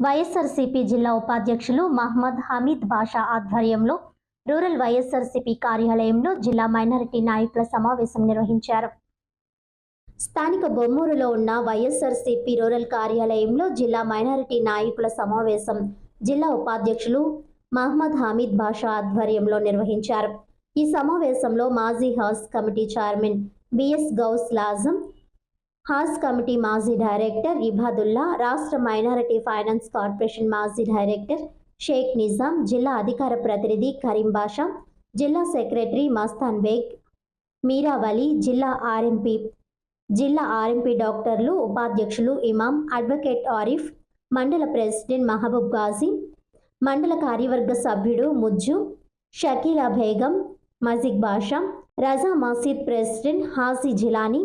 వైఎస్ఆర్సీపీ జిల్లా ఉపాధ్యక్షులు మహ్మద్ హమీద్ బాషా ఆధ్వర్యంలో రూరల్ వైఎస్ఆర్సీపీ కార్యాలయంలో జిల్లా మైనారిటీ నాయకుల సమావేశం నిర్వహించారు. స్థానిక బొమ్మూరులో ఉన్న వైఎస్ఆర్సీపీ రూరల్ కార్యాలయంలో జిల్లా మైనారిటీ నాయకుల సమావేశం జిల్లా ఉపాధ్యక్షులు మహ్మద్ హమీద్ బాషా ఆధ్వర్యంలో నిర్వహించారు. ఈ సమావేశంలో మాజీ house committee chairman BS Gouse Lazam house committee మాజీ డైరెక్టర్ ఇబాదుల్లా రాష్ట్ర మైనారిటీ ఫైనాన్స్ కార్పొరేషన్ మాజీ డైరెక్టర్ షేక్ నిజాం జిల్లా అధికార ప్రతినిధి కరీం బాషా జిల్లా సెక్రటరీ మస్తాన్ బేగ్ మీరావలి జిల్లా ఆర్ఎంపీ జిల్లా ఆర్ఎంపీ డాక్టర్లు ఉపాధ్యక్షులు ఇమాం అడ్వకేట్ ఆరిఫ్ మండల ప్రెసిడెంట్ మహబూబ్ గాజీ మండల కార్యవర్గ సభ్యుడు ముజ్జు షకీలా బేగం మజిక్ బాషా రజా మసీద్ ప్రెసిడెంట్ హాజీ జిలానీ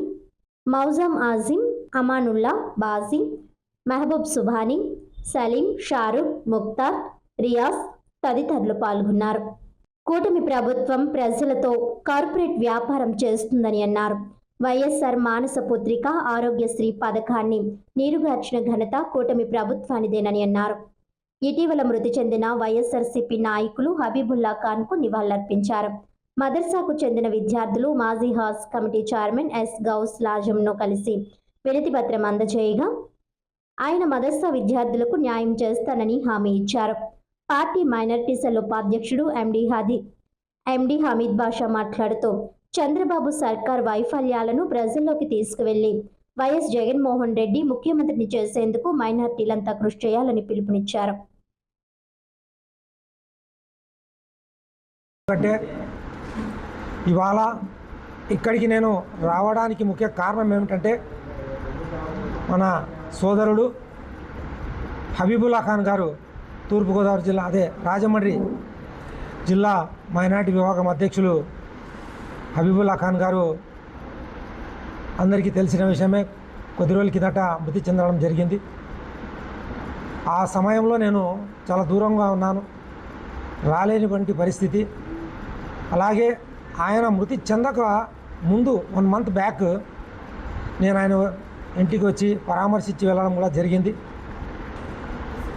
మౌజం ఆజిమ్ అమానుల్లా బాజీ మెహబూబ్ సుభానీ సలీం షారుఖ్ ముక్తార్ రియాజ్ తదితరులు పాల్గొన్నారు. కూటమి ప్రభుత్వం ప్రజలతో కార్పొరేట్ వ్యాపారం చేస్తుందని అన్నారు. వైఎస్ఆర్ మానస పుత్రిక ఆరోగ్యశ్రీ పథకాన్ని నీరుగార్చిన ఘనత కూటమి ప్రభుత్వానిదేనని అన్నారు. ఇటీవల మృతి చెందిన వైఎస్ఆర్సీపీ నాయకులు హబీబుల్లా ఖాన్కు నివాళులర్పించారు. మదర్సాకు చెందిన విద్యార్థులు మాజీ house committee chairman S Gouse లాజంను కలిసి వినతి పత్రం అందజేయగా ఆయన మదర్సా విద్యార్థులకు న్యాయం చేస్తానని హామీ ఇచ్చారు. పార్టీ మైనార్టీ సెల్ ఉపాధ్యక్షుడు ఎండి హది ఎండి హమీద్ బాషా మాట్లాడుతూ చంద్రబాబు సర్కార్ వైఫల్యాలను ప్రజల్లోకి తీసుకువెళ్ళి వైఎస్ జగన్మోహన్ రెడ్డి ముఖ్యమంత్రిని చేసేందుకు మైనార్టీలంతా కృషి చేయాలని పిలుపునిచ్చారు. ఇవాళ ఇక్కడికి నేను రావడానికి ముఖ్య కారణం ఏమిటంటే మన సోదరుడు హబీబుల్లా ఖాన్ గారు తూర్పుగోదావరి జిల్లా అదే రాజమండ్రి జిల్లా మైనార్టీ విభాగం అధ్యక్షులు హబీబుల్లా ఖాన్ గారు అందరికీ తెలిసిన విషయమే. కొద్ది రోజుల కిందట మృతి చెందడం జరిగింది. ఆ సమయంలో నేను చాలా దూరంగా ఉన్నాను. రాలేనివంటి పరిస్థితి. అలాగే ఆయన మృతి చెందక ముందు వన్ మంత్ బ్యాక్ నేను ఆయన ఇంటికి వచ్చి పరామర్శించి వెళ్ళడం కూడా జరిగింది.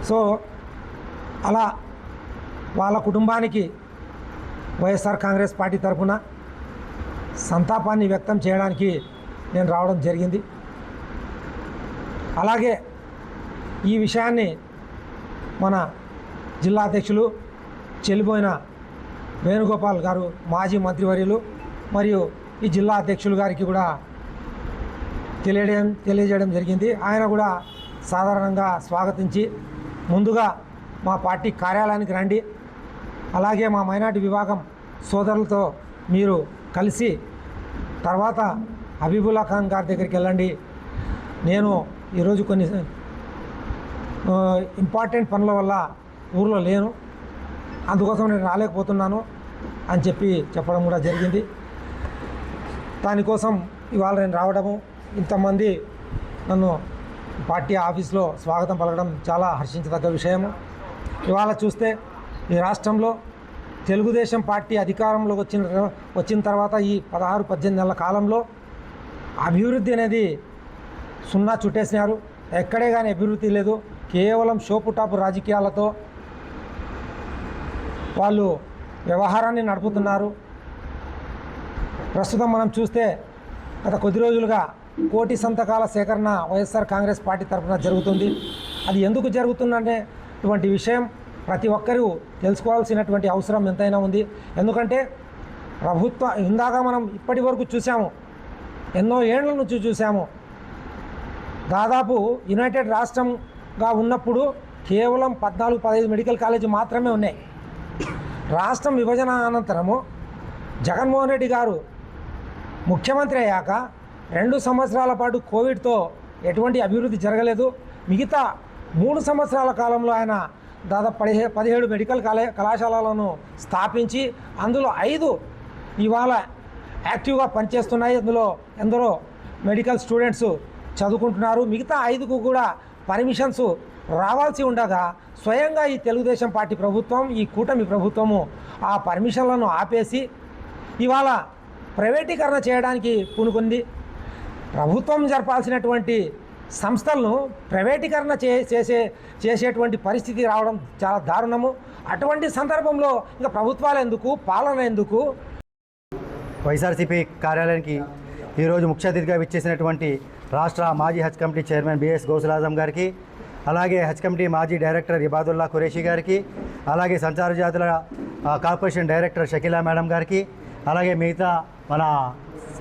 సో అలా వాళ్ళ కుటుంబానికి వైఎస్ఆర్ కాంగ్రెస్ పార్టీ తరఫున సంతాపాన్ని వ్యక్తం చేయడానికి నేను రావడం జరిగింది. అలాగే ఈ విషయాన్ని మన జిల్లా అధ్యక్షులు చెల్లిపోయిన వేణుగోపాల్ గారు మాజీ మంత్రివర్యులు మరియు ఈ జిల్లా అధ్యక్షులు గారికి కూడా తెలియడం తెలియజేయడం జరిగింది. ఆయన కూడా సాధారణంగా స్వాగతించి ముందుగా మా పార్టీ కార్యాలయానికి రండి. అలాగే మా మైనార్టీ విభాగం సోదరులతో మీరు కలిసి తర్వాత హబీబుల్లా ఖాన్ గారి దగ్గరికి వెళ్ళండి. నేను ఈరోజు కొన్ని ఇంపార్టెంట్ పనుల వల్ల ఊర్లో లేను. అందుకోసం నేను రాలేకపోతున్నాను అని చెప్పి చెప్పడం కూడా జరిగింది. దానికోసం ఇవాళ నేను రావడము ఇంతమంది నన్ను పార్టీ ఆఫీస్లో స్వాగతం పలకడం చాలా హర్షించదగ్గ విషయము. ఇవాళ చూస్తే ఈ రాష్ట్రంలో తెలుగుదేశం పార్టీ అధికారంలోకి వచ్చిన వచ్చిన తర్వాత ఈ పదహారు పద్దెనిమిది నెలల కాలంలో అభివృద్ధి అనేది సున్నా చుట్టేసినారు. ఎక్కడే కానీ అభివృద్ధి లేదు. కేవలం షోపుటాపు రాజకీయాలతో వాళ్ళు వ్యవహారాన్ని నడుపుతున్నారు. ప్రస్తుతం మనం చూస్తే గత కొద్ది రోజులుగా కోటి సంతకాల సేకరణ వైఎస్ఆర్ కాంగ్రెస్ పార్టీ తరఫున జరుగుతుంది. అది ఎందుకు జరుగుతుందంటే ఇటువంటి విషయం ప్రతి ఒక్కరూ తెలుసుకోవాల్సినటువంటి అవసరం ఎంతైనా ఉంది. ఎందుకంటే ప్రభుత్వ ఇందాక మనం ఇప్పటి వరకు చూసాము ఎన్నో ఏళ్ళ నుంచి చూసాము దాదాపు యునైటెడ్ రాష్ట్రంగా ఉన్నప్పుడు కేవలం పద్నాలుగు పదహైదు మెడికల్ కాలేజీ మాత్రమే ఉన్నాయి. రాష్ట్రం విభజన అనంతరము జగన్మోహన్ రెడ్డి గారు ముఖ్యమంత్రి అయ్యాక రెండు సంవత్సరాల పాటు కోవిడ్తో ఎటువంటి అభివృద్ధి జరగలేదు. మిగతా మూడు సంవత్సరాల కాలంలో ఆయన దాదాపు పదిహే పదిహేడు మెడికల్ కాలే కళాశాలలను స్థాపించి అందులో ఐదు ఇవాళ యాక్టివ్గా పనిచేస్తున్నాయి. అందులో ఎందరో మెడికల్ స్టూడెంట్స్ చదువుకుంటున్నారు. మిగతా ఐదుకు కూడా పర్మిషన్స్ రావాల్సి ఉండగా స్వయంగా ఈ తెలుగుదేశం పార్టీ ప్రభుత్వం ఈ కూటమి ప్రభుత్వము ఆ పర్మిషన్లను ఆపేసి ఇవాళ ప్రైవేటీకరణ చేయడానికి పూనుకుంది. ప్రభుత్వం జరపాల్సినటువంటి సంస్థలను ప్రైవేటీకరణ చే చేసే చేసేటువంటి పరిస్థితి రావడం చాలా దారుణము. అటువంటి సందర్భంలో ఇంకా ప్రభుత్వాలు ఎందుకు పాలన ఎందుకు? వైఎస్ఆర్సీపీ కార్యాలయానికి ఈరోజు ముఖ్య అతిథిగా విచ్చేసినటువంటి రాష్ట్ర మాజీ Haj committee chairman BS Gouselazam గారికి అలాగే హజ్ కమిటీ మాజీ డైరెక్టర్ ఇబాదుల్లా ఖురేషి గారికి అలాగే సంచార జాతుల కార్పొరేషన్ డైరెక్టర్ షకీలా మేడం గారికి అలాగే మిగతా మన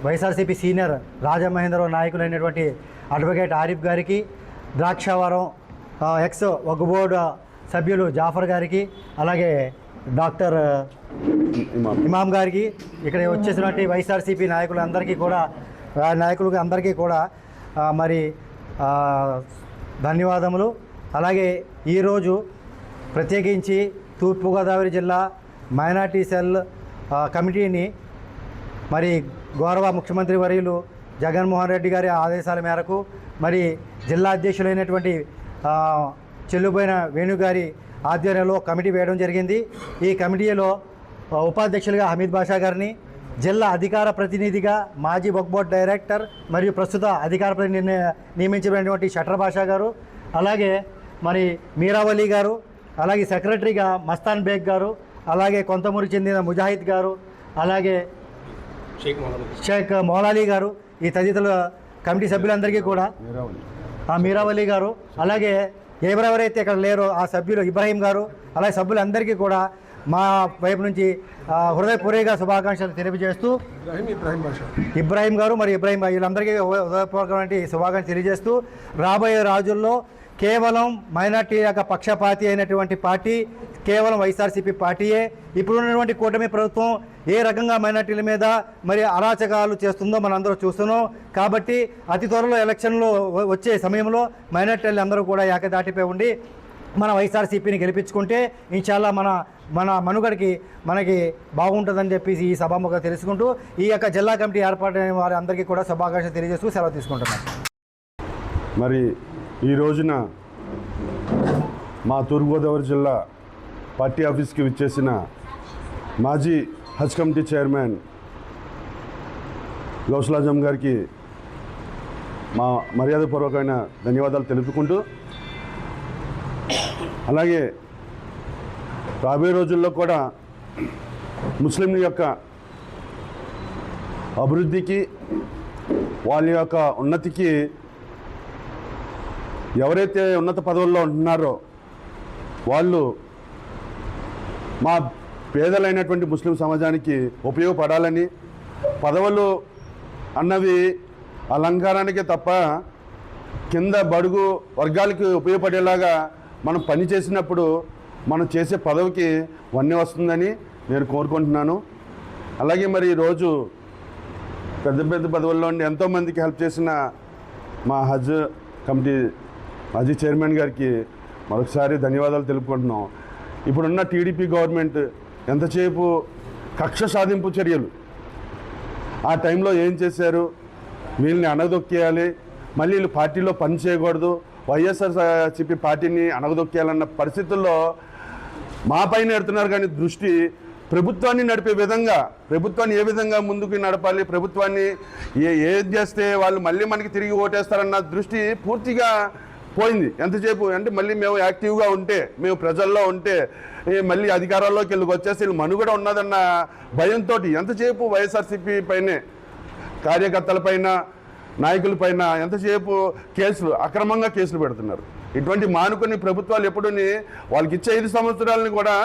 వైఎస్ఆర్సీపీ సీనియర్ రాజమహేంద్రరావు నాయకులైనటువంటి అడ్వకేట్ ఆరిఫ్ గారికి ద్రాక్షావరం ఎక్స్ ఒక బోర్డు సభ్యులు జాఫర్ గారికి అలాగే డాక్టర్ ఇమాం గారికి ఇక్కడ వచ్చేసినటువంటి వైఎస్ఆర్సీపీ నాయకులందరికీ కూడా నాయకులు అందరికీ కూడా మరి ధన్యవాదములు. అలాగే ఈరోజు ప్రత్యేకించి తూర్పుగోదావరి జిల్లా మైనార్టీ సెల్ కమిటీని మరి గౌరవ ముఖ్యమంత్రి వర్యులు జగన్మోహన్ రెడ్డి గారి ఆదేశాల మేరకు మరి జిల్లా అధ్యక్షులైనటువంటి చెల్లుపోయిన వేణుగారి ఆధ్వర్యంలో కమిటీ వేయడం జరిగింది. ఈ కమిటీలో ఉపాధ్యక్షులుగా హమీద్ బాషా గారిని జిల్లా అధికార ప్రతినిధిగా మాజీ వక్ బోర్డ్ డైరెక్టర్ మరియు ప్రస్తుత అధికార ప్రతినిధి నియమించబడినటువంటి షటర్ బాషా గారు అలాగే మరి మీరావలి గారు అలాగే సెక్రటరీగా మస్తాన్ బేగ్ గారు అలాగే కొంతమూరు చెందిన ముజాహిద్ గారు అలాగే షేక్ మౌలాలి గారు ఈ తదితరుల కమిటీ సభ్యులందరికీ కూడా. ఆ మీరావలి గారు అలాగే ఎవరెవరైతే ఇక్కడ లేరో ఆ సభ్యులు ఇబ్రాహీం గారు అలాగే సభ్యులందరికీ కూడా మా వైపు నుంచి హృదయపూర్వక శుభాకాంక్షలు తెలియజేస్తూ ఇబ్రాహీం గారు మరి ఇబ్రాహీం వీళ్ళందరికీ హృదయపూర్వకమైన శుభాకాంక్షలు తెలియజేస్తూ రాబోయే రోజుల్లో కేవలం మైనార్టీ యొక్క పక్షపాతి అయినటువంటి పార్టీ కేవలం వైఎస్ఆర్సీపీ పార్టీయే. ఇప్పుడున్నటువంటి కూటమి ప్రభుత్వం ఏ రకంగా మైనార్టీల మీద మరి అరాచకాలు చేస్తుందో మనందరూ చూస్తున్నాం. కాబట్టి అతి త్వరలో ఎలక్షన్లో వచ్చే సమయంలో మైనార్టీలు అందరూ కూడా ఏకదాటిపై ఉండి మన వైఎస్ఆర్సీపీని గెలిపించుకుంటే ఇంచాలా మన మన మనుగడికి మనకి బాగుంటుందని చెప్పేసి ఈ సభాముఖ తెలుసుకుంటూ ఈ యొక్క జిల్లా కమిటీ ఏర్పాటైన వారి అందరికీ కూడా శుభాకాంక్షలు తెలియజేస్తూ సెలవు తీసుకుంటున్నాను మరి ఈ రోజున మా తూర్పుగోదావరి జిల్లా పార్టీ ఆఫీస్కి విచ్చేసిన మాజీ హజ్ కమిటీ చైర్మన్ గౌసులాజం గారికి మా మర్యాదపూర్వకమైన ధన్యవాదాలు తెలుపుకుంటూ అలాగే రాబోయే రోజుల్లో కూడా ముస్లింల యొక్క అభివృద్ధికి వాళ్ళ యొక్క ఉన్నతికి ఎవరైతే ఉన్నత పదవుల్లో ఉంటున్నారో వాళ్ళు మా పేదలైనటువంటి ముస్లిం సమాజానికి ఉపయోగపడాలని పదవులు అన్నవి అలంకారానికే తప్ప కింద బడుగు వర్గాలకి ఉపయోగపడేలాగా మనం పని చేసినప్పుడు మనం చేసే పదవికి వన్నీ వస్తుందని నేను కోరుకుంటున్నాను. అలాగే మరి ఈరోజు పెద్ద పెద్ద పదవుల్లో ఉండి ఎంతోమందికి హెల్ప్ చేసిన మా హజ్ కమిటీ మాజీ చైర్మన్ గారికి మరొకసారి ధన్యవాదాలు తెలుపుకుంటున్నాం. ఇప్పుడున్న టీడీపీ గవర్నమెంట్ ఎంతసేపు కక్ష సాధింపు చర్యలు? ఆ టైంలో ఏం చేశారు? వీళ్ళని అణగదొక్కేయాలి మళ్ళీ వీళ్ళు పార్టీలో పని చేయకూడదు వైఎస్ఆర్సీపీ పార్టీని అణగదొక్కేయాలన్న పరిస్థితుల్లో మా పైన ఎడుతున్నారు కానీ దృష్టి ప్రభుత్వాన్ని నడిపే విధంగా ప్రభుత్వాన్ని ఏ విధంగా ముందుకు నడపాలి ప్రభుత్వాన్ని ఏ ఏది చేస్తే వాళ్ళు మళ్ళీ మనకి తిరిగి ఓటేస్తారన్న దృష్టి పూర్తిగా పోయింది. ఎంతసేపు? అంటే మళ్ళీ మేము యాక్టివ్గా ఉంటే మేము ప్రజల్లో ఉంటే మళ్ళీ అధికారాల్లోకి వెళ్ళి వచ్చేసి వీళ్ళు మనుగడ ఉన్నదన్న భయంతో ఎంతసేపు వైఎస్ఆర్సీపీ పైనే కార్యకర్తలపైన నాయకుల పైన ఎంతసేపు కేసులు అక్రమంగా కేసులు పెడుతున్నారు. ఇటువంటి మానుకొని ప్రభుత్వాలు ఎప్పుడుని వాళ్ళకి ఇచ్చే ఐదు సంవత్సరాలని కూడా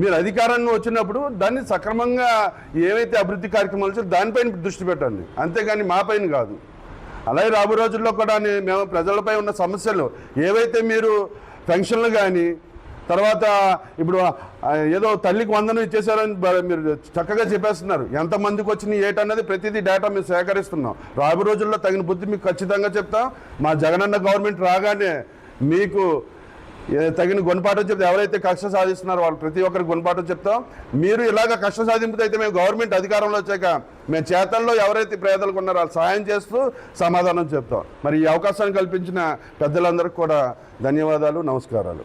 మీరు అధికారంగా వచ్చినప్పుడు దాన్ని సక్రమంగా ఏవైతే అభివృద్ధి కార్యక్రమాలు చేయాలో దానిపైన దృష్టి పెట్టండి. అంతేగాని మా పైన కాదు. అలాగే రాబో రోజుల్లో కూడా మేము ప్రజలపై ఉన్న సమస్యలు ఏవైతే మీరు పెన్షన్లు కానీ తర్వాత ఇప్పుడు ఏదో తల్లికి వందనం ఇచ్చేసారని మీరు చక్కగా చెప్పేస్తున్నారు. ఎంతమందికి వచ్చినాయి ఏటన్నది ప్రతిదీ డేటా మేము సేకరిస్తున్నాం. రాబో రోజుల్లో తగిన బుద్ధి మీకు ఖచ్చితంగా చెప్తాం. మా జగనన్న గవర్నమెంట్ రాగానే మీకు తగిన గుణపాఠం చెప్తే ఎవరైతే కష్ట సాధిస్తున్నారో వాళ్ళు ప్రతి ఒక్కరికి గుణపాఠం చెప్తాం. మీరు ఇలాగ కష్ట సాధింపుతో అయితే మేము గవర్నమెంట్ అధికారంలో వచ్చాక మేము చేతల్లో ఎవరైతే పేదలకు ఉన్నారో వాళ్ళు సహాయం చేస్తూ సమాధానం చెప్తాం. మరి ఈ అవకాశాన్ని కల్పించిన పెద్దలందరికీ కూడా ధన్యవాదాలు నమస్కారాలు.